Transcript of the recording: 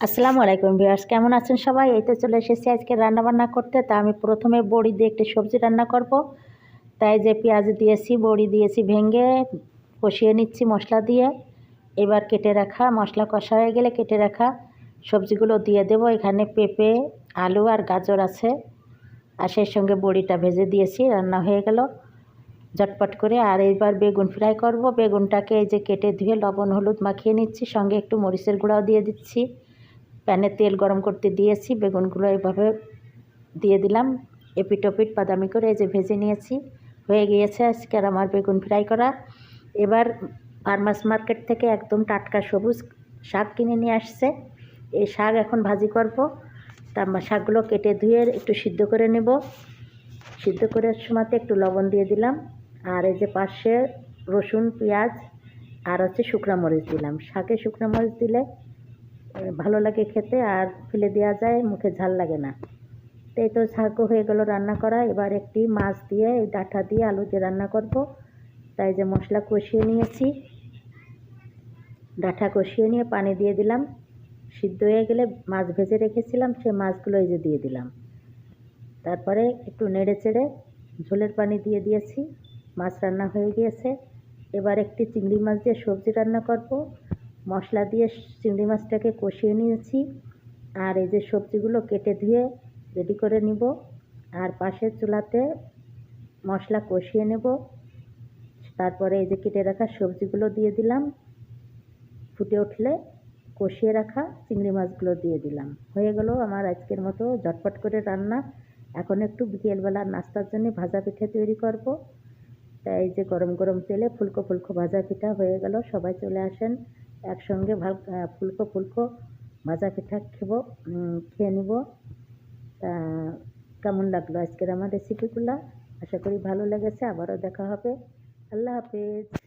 আসসালামু আলাইকুম ভিউয়ার্স, কেমন আছেন সবাই? এই তো চলে এসেছি আজকে রান্না বান্না করতে। তা আমি প্রথমে বড়ি দিয়ে একটি সবজি রান্না করব। তাই যে পেঁয়াজ দিয়েছি, বড়ি দিয়েছি ভেঙে কষিয়ে নিচ্ছি মশলা দিয়ে। এবার কেটে রাখা, মশলা কষা হয়ে গেলে কেটে রাখা সবজিগুলো দিয়ে দেব। এখানে পেঁপে, আলু আর গাজর আছে। আর সেই সঙ্গে বড়িটা ভেজে দিয়েছি, রান্না হয়ে গেল। ঝটপট করে আর এইবার বেগুন ফ্রাই করব। বেগুনটাকে এই যে কেটে ধুয়ে লবণ, হলুদ মাখিয়ে নিচ্ছি। সঙ্গে একটু মরিচের গুঁড়াও দিয়ে দিচ্ছি। প্যানে তেল গরম করতে দিয়েছি, বেগুনগুলো এভাবে দিয়ে দিলাম। এপিট ওপিট বাদামি করে এই যে ভেজে নিয়েছি। হয়ে গিয়েছে আজকের আমার বেগুন ফ্রাই করা। এবার ফার্মার্স মার্কেট থেকে একদম টাটকা সবুজ শাক কিনে নিয়ে আসছে। এই শাক এখন ভাজি করব। তার শাকগুলো কেটে ধুয়ে একটু সিদ্ধ করে নেব। সিদ্ধ করার সময়তে একটু লবণ দিয়ে দিলাম। আর এই যে পাশে রসুন, পেঁয়াজ আর হচ্ছে শুকনো মরিচ দিলাম। শাকে শুকনো মরিচ দিলে ভালো লাগে খেতে আর ফেলে দেওয়া যায়, মুখে ঝাল লাগে না। তো এই তো শাকও হয়ে গেল রান্না করা। এবার একটি মাছ দিয়ে, এই ডাঁটা দিয়ে আলু দিয়ে রান্না করব। তাই যে মশলা কষিয়ে নিয়েছি। ডাঁটা কষিয়ে নিয়ে পানি দিয়ে দিলাম। সিদ্ধ হয়ে গেলে মাছ ভেজে রেখেছিলাম সে মাছগুলো এই যে দিয়ে দিলাম। তারপরে একটু নেড়ে চেড়ে ঝোলের পানি দিয়ে দিয়েছি। মাছ রান্না হয়ে গিয়েছে। এবার একটি চিংড়ি মাছ দিয়ে সবজি রান্না করব। মশলা দিয়ে চিংড়ি মাছটাকে কষিয়ে নিয়েছি। আর এই যে সবজিগুলো কেটে ধুয়ে রেডি করে নিব। আর পাশের চুলাতে মশলা কষিয়ে নেব। তারপরে এই যে কেটে রাখা সবজিগুলো দিয়ে দিলাম। ফুটে উঠলে কষিয়ে রাখা চিংড়ি মাছগুলো দিয়ে দিলাম। হয়ে গেল আমার আজকের মতো ঝটপট করে রান্না। এখন একটু বিকেলবেলার নাস্তার জন্য ভাজা পিঠে তৈরি করব। তাই এই যে গরম গরম তেলে ফুলকো ফুলকো ভাজা পিঠা হয়ে গেল। সবাই চলে আসেন। একসঙ্গে ভালো ফুলকো ফুলকো ভাজা পিঠা খেবো খেয়ে নিব। তা কেমন লাগল আজকের আমার রেসিপিগুলো আশা করি ভালো লেগেছে, আবারও দেখা হবে। আল্লাহ হাফেজ।